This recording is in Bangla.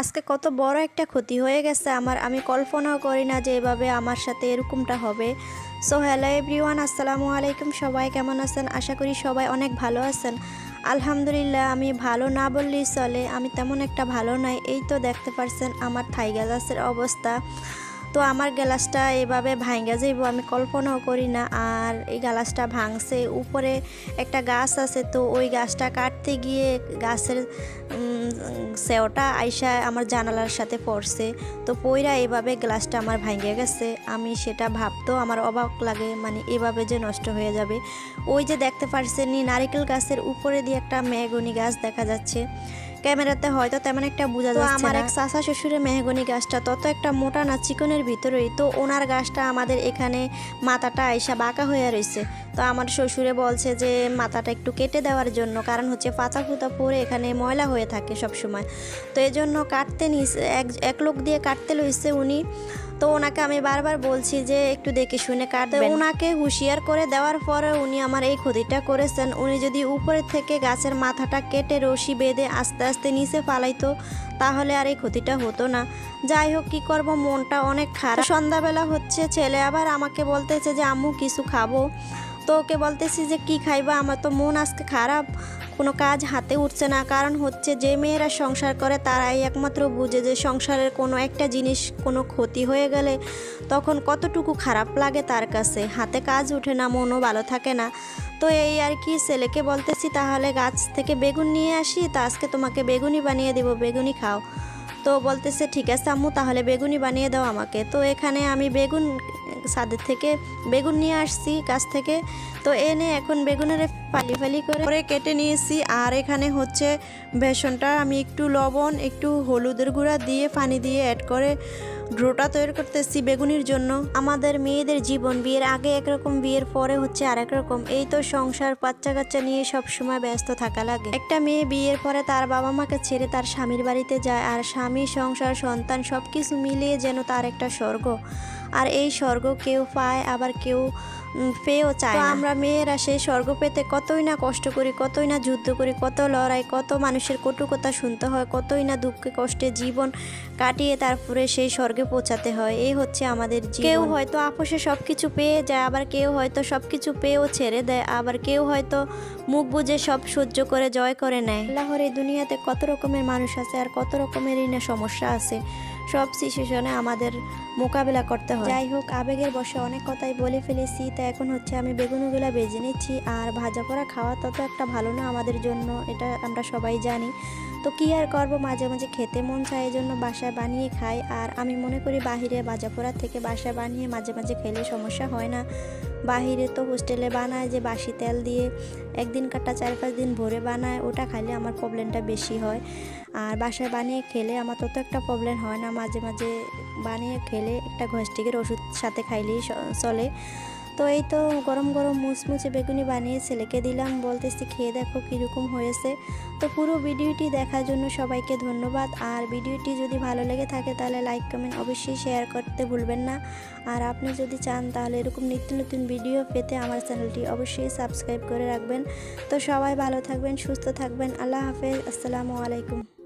আজকে কত বড় একটা ক্ষতি হয়ে গেছে আমার। আমি কল্পনাও করি না যে এভাবে আমার সাথে এরকমটা হবে। সো হ্যালো এভরিওয়ান আসসালামু আলাইকুম। সবাই কেমন আছেন? আশা করি সবাই অনেক ভালো আছেন। আলহামদুলিল্লাহ, আমি ভালো না বললেই চলে। আমি তেমন একটা ভালো নাই। এই তো দেখতে পারছেন আমার থাই গ্যালাসের অবস্থা। তো আমার গ্লাসটা এভাবে ভাঙ্গা যাইব, আমি কল্পনাও করি না। আর এই গ্লাসটা ভাঙছে, উপরে একটা গাছ আছে, তো ওই গাছটা কাটতে গিয়ে গাছের সেওটা আইসা আমার জানালার সাথে পড়ছে। তো পইরা এভাবে গ্লাসটা আমার ভাঙ্গে গেছে। আমি সেটা ভাবতেও আমার অবাক লাগে মানে এভাবে যে নষ্ট হয়ে যাবে। ওই যে দেখতে পারছেন নারিকেল গাছের উপরে দিয়ে একটা মেহগনি গাছ দেখা যাচ্ছে। ক্যামেরাতে হয়তো তেমন একটা বোঝা যাচ্ছে আমার এক চাচা শ্বশুরের মেহগনি গাছটা তত একটা মোটা না চিকনের ভিতরেই তো ওনার গাছটা আমাদের এখানে মাথাটা আইসা বাঁকা হয়ে রয়েছে তো আমার শ্বশুরে বলছে যে মাথাটা একটু কেটে দেওয়ার জন্য কারণ হচ্ছে পাতা ফুতা পরে এখানে ময়লা হয়ে থাকে সব সময় তো এই জন্য কাটতে নিস এক এক লোক দিয়ে কাটতে লইছে উনি। তো ওনাকে আমি বারবার বলছি যে একটু দেখে শুনে কাটবেন। ওনাকে হুঁশিয়ার করে দেওয়ার পরে উনি আমার এই ক্ষতিটা করেছেন। উনি যদি উপরে থেকে গাছের মাথাটা কেটে রশি বেঁধে আস্তে আস্তে নিচে ফালাইতো তাহলে আর এই ক্ষতিটা হতো না। যাই হোক কী করব মনটা অনেক খারাপ। সন্ধ্যাবেলা হচ্ছে ছেলে আবার আমাকে বলতেছে যে আম্মু কিছু খাব। তো ওকে বলতেছি যে কি খাইবা? আমার তো মন আজকে খারাপ। কোনো কাজ হাতে উঠছে না। কারণ হচ্ছে যে মেয়েরা সংসার করে, তারাই একমাত্র বুঝে যে সংসারের কোনো একটা জিনিস কোনো ক্ষতি হয়ে গেলে তখন কতটুকু খারাপ লাগে তার কাছে। হাতে কাজ উঠে না, মনও ভালো থাকে না। তো এই আর কি, ছেলেকে বলতেছি, তাহলে গাছ থেকে বেগুন নিয়ে আসি, তা আজকে তোমাকে বেগুনি বানিয়ে দেবো। বেগুনি খাও। তো বলতেছে, ঠিক আছে আম্মু, তাহলে বেগুনই বানিয়ে দাও আমাকে। তো এখানে আমি বেগুন সাদের থেকে বেগুন নিয়ে আসছি কাছ থেকে। তো এনে এখন বেগুনের ফালি ফালি করে কেটে নিয়েছি। আর এখানে হচ্ছে বেসনটা আমি একটু লবণ, একটু হলুদের গুঁড়া দিয়ে, পানি দিয়ে অ্যাড করে ড্রোটা তৈরি করতেছি বেগুনির জন্য। আমাদের মেয়েদের জীবন বিয়ের আগে একরকম, বিয়ের পরে হচ্ছে আরেক রকম এই তো সংসার বাচ্চা কাচ্চা নিয়ে সব সময় ব্যস্ত থাকা লাগে। একটা মেয়ে বিয়ের পরে তার বাবা মাকে ছেড়ে তার স্বামীর বাড়িতে যায়, আর স্বামী, সংসার, সন্তান সবকিছু মিলিয়ে যেন তার একটা স্বর্গ। আর এই স্বর্গ কেউ পায় আবার কেউ পেয়েও চায় না। আমরা মেয়েরা সেই স্বর্গ পেতে কতই না কষ্ট করি কতই না যুদ্ধ করি কত লড়াই কত মানুষের কটু কথা শুনতে হয় কতই না দুঃখে কষ্টে জীবন কাটিয়ে তারপরে সেই স্বর্গে পৌঁছাতে হয়। এই হচ্ছে আমাদের কেউ হয়তো আপোষে সব কিছু পেয়ে যায় আবার কেউ হয়তো সব কিছু পেয়েও ছেড়ে দেয় আবার কেউ হয়তো মুখ বুঝে সব সহ্য করে জয় করে নেয়। আল্লাহর এই দুনিয়াতে কত রকমের মানুষ আছে আর কত রকমেরই না সমস্যা আছে। সব সিচুয়েশনে আমাদের মোকাবেলা করতে হয়। যাই হোক, আবেগের বসে অনেক কথাই বলে ফেলেছি, তা এখন হচ্ছে আমি বেগুনগুলো বেজে নিচ্ছি, আর ভাজা করা খাওয়া তত একটা ভালো না আমাদের জন্য, এটা আমরা সবাই জানি। তো কি আর করব, মাঝে মাঝে খেতে মন চায় এই জন্য বাসায় বানিয়ে খাই, আর আমি মনে করি বাহিরে ভাজা পোড়া থেকে বাসায় বানিয়ে মাঝে মাঝে খেলে সমস্যা হয় না। বাহিরে তো হোস্টেলে বানায় যে বাসি তেল দিয়ে একদিন কাটা চার পাঁচ দিন ভরে বানায়, ওটা খাইলে আমার প্রবলেমটা বেশি হয়। আর বাসায় বানিয়ে খেলে আমার তত একটা প্রবলেম হয় না, মাঝে মাঝে বানিয়ে খেলে একটা ঘষ্টিকের ওষুধ সাথে খাইলেই চলে। তো এই তো গরম গরম মুচমুচে বেগুনি বানিয়ে ছেলেকে দিলাম, বলতেছি, খেয়ে দেখো কীরকম হয়েছে। তো পুরো ভিডিওটি দেখার জন্য সবাইকে ধন্যবাদ। আর ভিডিওটি যদি ভালো লেগে থাকে, তাহলে লাইক, কমেন্ট অবশ্যই শেয়ার করতে ভুলবেন না। আর আপনি যদি চান, তাহলে এরকম নিত্য নতুন ভিডিও পেতে আমার চ্যানেলটি অবশ্যই সাবস্ক্রাইব করে রাখবেন। তো সবাই ভালো থাকবেন, সুস্থ থাকবেন। আল্লাহ হাফেজ। আসসালামু আলাইকুম।